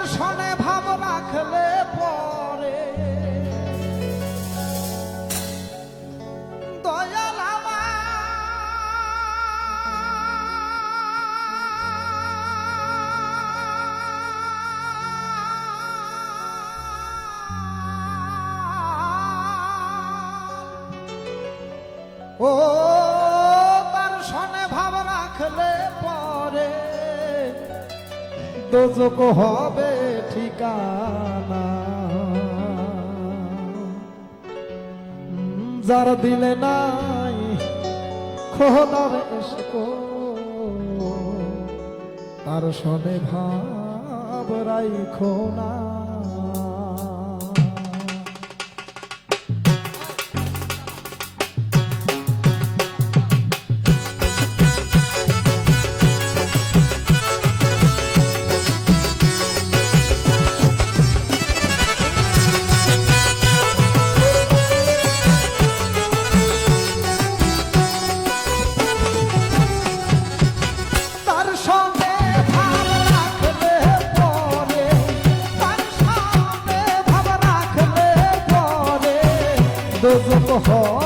তার সনে ভাব রাখলে পরে দয়াল। ও তার সনে ভাব রাখলে পরে দোজক হবে ঠিকানা। যার দিলে নাই খোদার এসকো। তার সনে ভাব রাইখো না। দোজক হবে ঠিকানা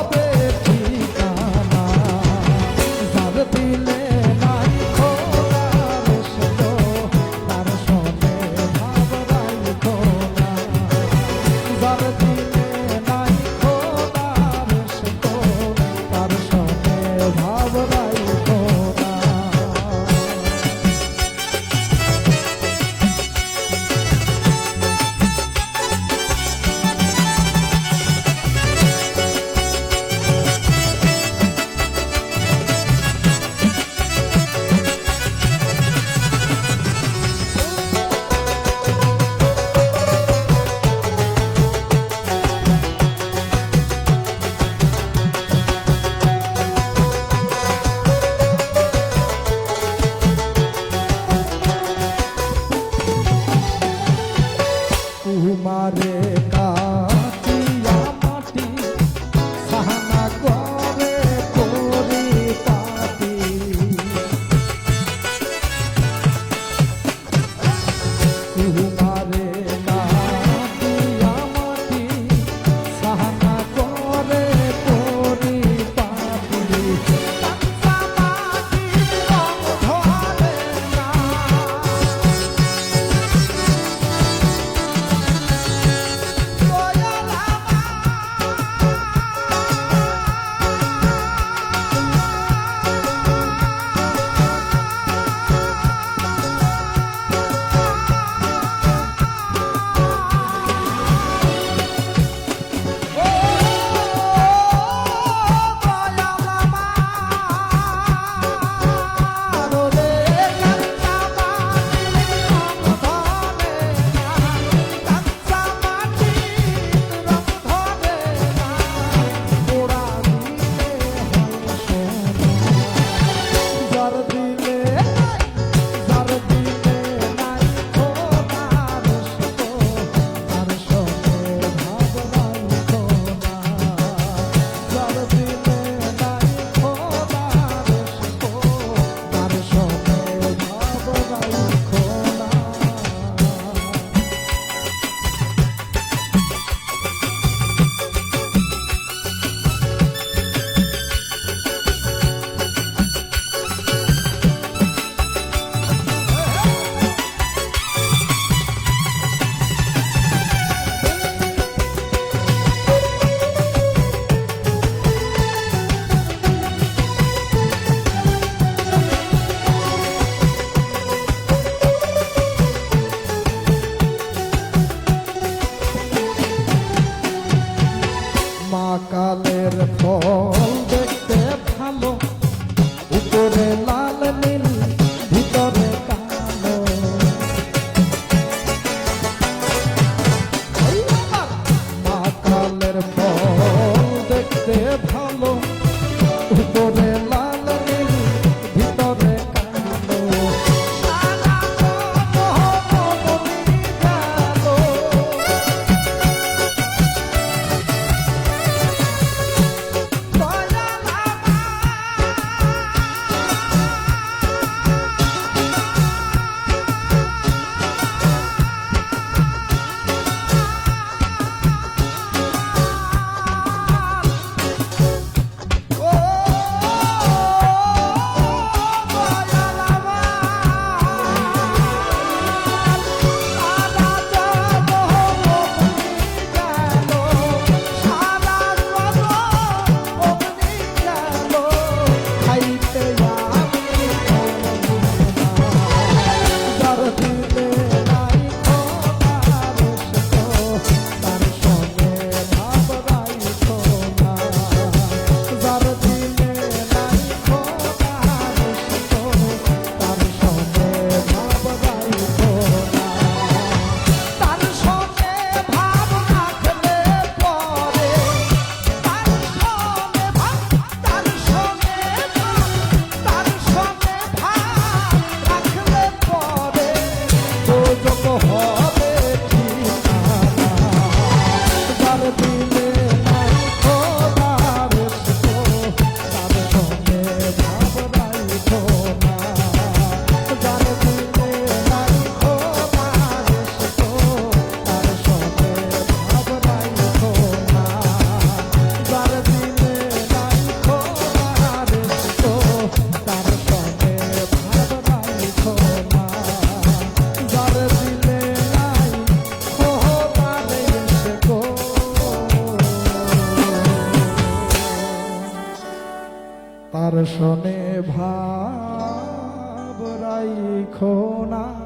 কার তার শোনে ভাব রাইখো না।